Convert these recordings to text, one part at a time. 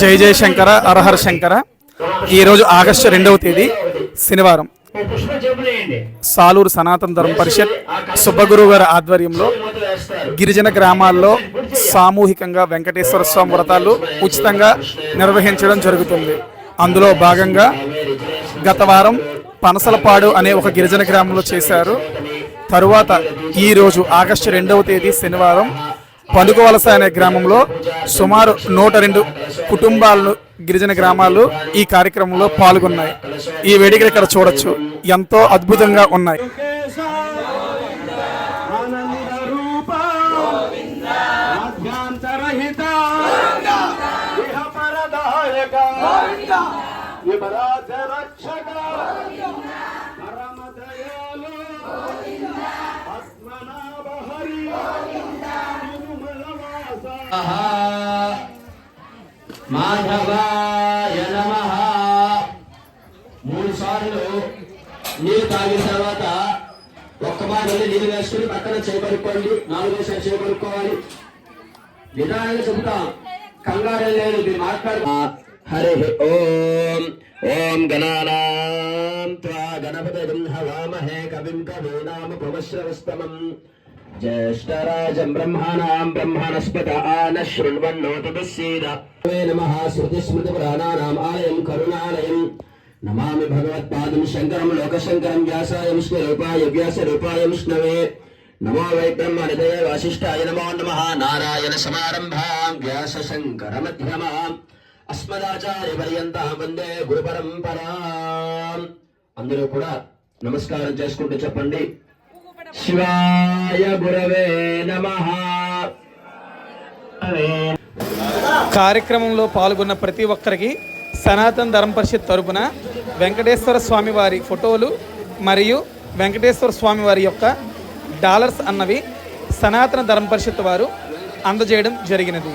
జై జయ శంకర అరహర శంకర. ఈరోజు ఆగస్టు రెండవ తేదీ శనివారం. సాలూరు సనాతన ధర్మ పరిషత్ సుబ్బగురువు గారి ఆధ్వర్యంలో గిరిజన గ్రామాల్లో సామూహికంగా వెంకటేశ్వర స్వామి వ్రతాలు ఉచితంగా నిర్వహించడం జరుగుతుంది. అందులో భాగంగా గత వారం పనసలపాడు అనే ఒక గిరిజన గ్రామంలో చేశారు. తరువాత ఈరోజు ఆగస్టు రెండవ తేదీ శనివారం పనుకవలస అనే గ్రామంలో సుమారు నూట రెండు కుటుంబాలను గిరిజన గ్రామాలు ఈ కార్యక్రమంలో పాల్గొన్నాయి. ఈ వేడుకలు ఇక్కడ చూడొచ్చు. ఎంతో అద్భుతంగా ఉన్నాయి. రక్షక మాధవాయ నమ మూడు సార్లు నీరు తాగిన తర్వాత ఒక్క మాట వెళ్ళి నీళ్ళు వేసుకుని పక్కన చేపడుకోండి నాలుగో నాలుగోసారి చేపడుకోవాలి. నిదానంగా చెబుతాం. కంగారు లేదు మీరు మాట్లాడు హరి ఓం ఓం గణానాం త్వా గణపతిం హవామహే కవిం కవీనామ పవశ్రవస్తమం. బ్రహ్మాణాం బ్రహ్మణస్పత ఆన శృణ్వన్నోతదస్యేద నమః శృతి స్మృతి పురాణానాం ఆలయం కరుణాలయం నమామి భగవత్పాదం శంకరం లోకశంకరం వ్యాసాయ విష్ణురూపాయ వ్యాసరూపాయ విష్ణవే నమో వై బ్రహ్మనిదయ వాసిష్ఠాయ నమో నమః నారాయణ సమారంభాం వ్యాస శంకర మధ్యమాం అస్మదాచార్య పర్యంతం వందే గురు పరంపరాం అందరూ కూడా నమస్కారం చేసుకుంటూ చెప్పండి. శివాయ గురవే నమ. కార్యక్రమంలో పాల్గొన్న ప్రతి ఒక్కరికి సనాతన ధర్మ పరిషత్ తరపున వెంకటేశ్వర స్వామి వారి ఫోటోలు మరియు వెంకటేశ్వర స్వామి వారి యొక్క డాలర్స్ అన్నవి సనాతన ధర్మ పరిషత్ వారు అందజేయడం జరిగినది.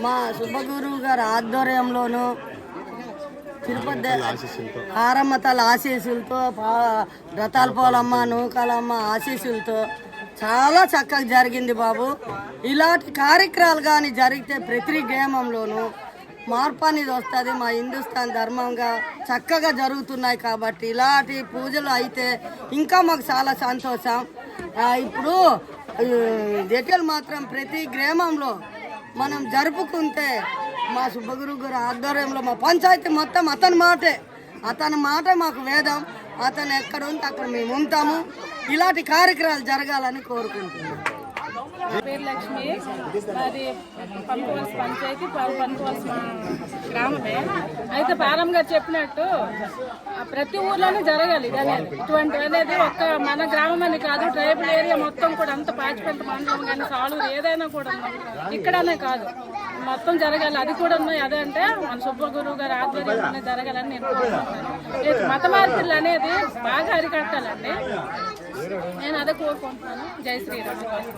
మా శుభగురువు గారి ఆధ్వర్యంలోను తిరుపతి ఆరమ్మతల ఆశీస్సులతో పా- రథాల పోలమ్మ నూకలమ్మ ఆశీస్సులతో చాలా చక్కగా జరిగింది బాబు. ఇలాంటి కార్యక్రమాలు కానీ జరిగితే ప్రతి గ్రామంలోనూ మార్పు అనేది వస్తుంది. మా హిందుస్థాన్ ధర్మంగా చక్కగా జరుగుతున్నాయి కాబట్టి ఇలాంటి పూజలు అయితే ఇంకా మాకు చాలా సంతోషం. ఇప్పుడు జటిల్ మాత్రం ప్రతి గ్రామంలో మనం జరుపుకుంటే మా సుబ్బగురు గారు ఆధ్వర్యంలో మా పంచాయతీ మొత్తం అతని మాటే. అతని మాట మాకు వేదం. అతను ఎక్కడ ఉంటే అక్కడ మేము ఉంటాము. ఇలాంటి కార్యక్రమాలు జరగాలని కోరుకుంటున్నాం. పేరు లక్ష్మి. అది పంపవలసి పంచాయతీ ప- పంపవలసి మా గ్రామమే. అయితే పాలం గారు చెప్పినట్టు ప్రతి ఊర్లోనే జరగాలి ఇది అనేది ఇటువంటి అనేది ఒక్క మన గ్రామం అని కాదు ట్రైబల్ ఏరియా మొత్తం కూడా అంత పాచిపెంట మండలం కానీ సాలూరు ఏదైనా కూడా ఇక్కడనే కాదు. మొత్తం జరగాలి. అది కూడా ఉన్నాయి. అదంటే మన సుబ్బగురువు గారు ఆధ్వర్యంలోనే జరగాలని నేను కోరుకుంటున్నాను. మత మార్పులు అనేది బాగా అరికట్టాలండి. నేను అదే కోరుకుంటున్నాను. జై శ్రీరామ్.